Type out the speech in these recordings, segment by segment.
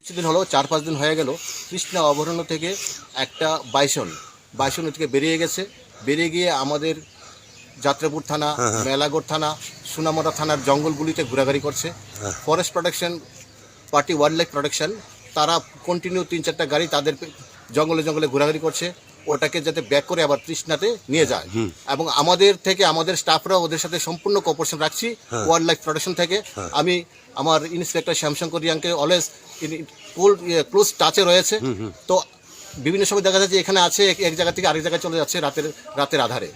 কিছুদিন হলো চার পাঁচ দিন হয়ে গেল কৃষ্ণা অভয়ারণ্য থেকে একটা বাইসন বাইসন থেকে বেরিয়ে গেছে। বেরিয়ে গিয়ে আমাদের যাত্রাপুর থানা মেলাগড় থানা সুনামরা থানার জঙ্গলগুলিতে ঘোরাঘুরি করছে। Forest protection party wildlife protection তারা কন্টিনিউ তিন চারটা গাড়ি তাদের জঙ্গলে জঙ্গলে ঘোরাঘুরি করছে। ওটাকে যাতে ব্যাক করে আবার তৃষ্ণাতে নিয়ে যায়। এবং আমাদের থেকে আমাদের স্টাফরা ওদের সাথে সম্পূর্ণ কোঅপারেশন রাখছি ওয়াইল্ড লাইফ প্রোটেকশন থেকে। আমি আমার ইন্সপেক্টর শ্যামশঙ্কর রিয়াংকে অলওয়েজ ক্লোজ টাচে রয়েছে। তো বিভিন্ন সময় দেখা যাচ্ছে এখানে আছে এক- এক জায়গা থেকে আরেক জায়গায় চলে যাচ্ছে রাতের রাতের আধারে।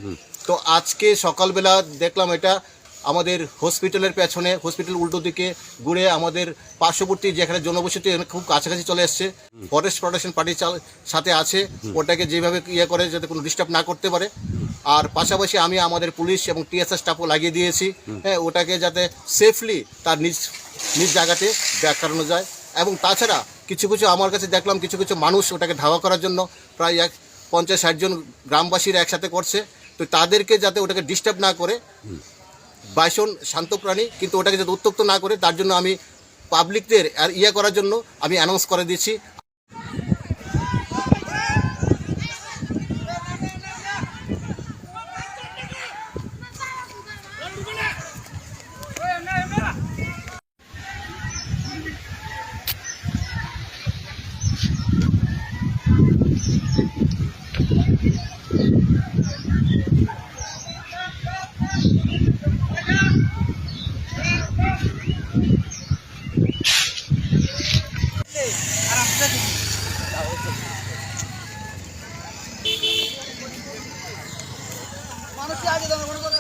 তো আজকে সকালবেলা দেখলাম এটা আমাদের হসপিটালের পেছনে হসপিটাল উল্টো দিকে ঘুরে আমাদের পার্শ্ববর্তী যেখানে জনবসতি খুব কাছাকাছি চলে এসছে। ফরেস্ট প্রোটেকশন পার্টির সাথে আছে। ওটাকে যেভাবে ইয়ে করে যাতে কোনো ডিস্টার্ব না করতে পারে। আর পাশাপাশি আমি আমাদের পুলিশ এবং টিএসএস স্টাফও লাগিয়ে দিয়েছি। হ্যাঁ ওটাকে যাতে সেফলি তার নিজ নিজ জায়গাতে ব্যাক করানো যায়। এবং তাছাড়া কিছু কিছু আমার কাছে দেখলাম কিছু কিছু মানুষ ওটাকে ধাওয়া করার জন্য প্রায় এক পঞ্চাশ ষাটজন গ্রামবাসীরা একসাথে করছে। তো তাদেরকে যাতে ওটাকে ডিস্টার্ব না করে বাইসন শান্ত প্রাণী, কিন্তু ওটাকে যাতে উত্তক্ত না করে, তার জন্য আমি পাবলিকদের আর ইয়ে করার জন্য আমি অ্যানাউন্স করে দিচ্ছি। মানুষ আগে மனசு ஆகுது உனக்கு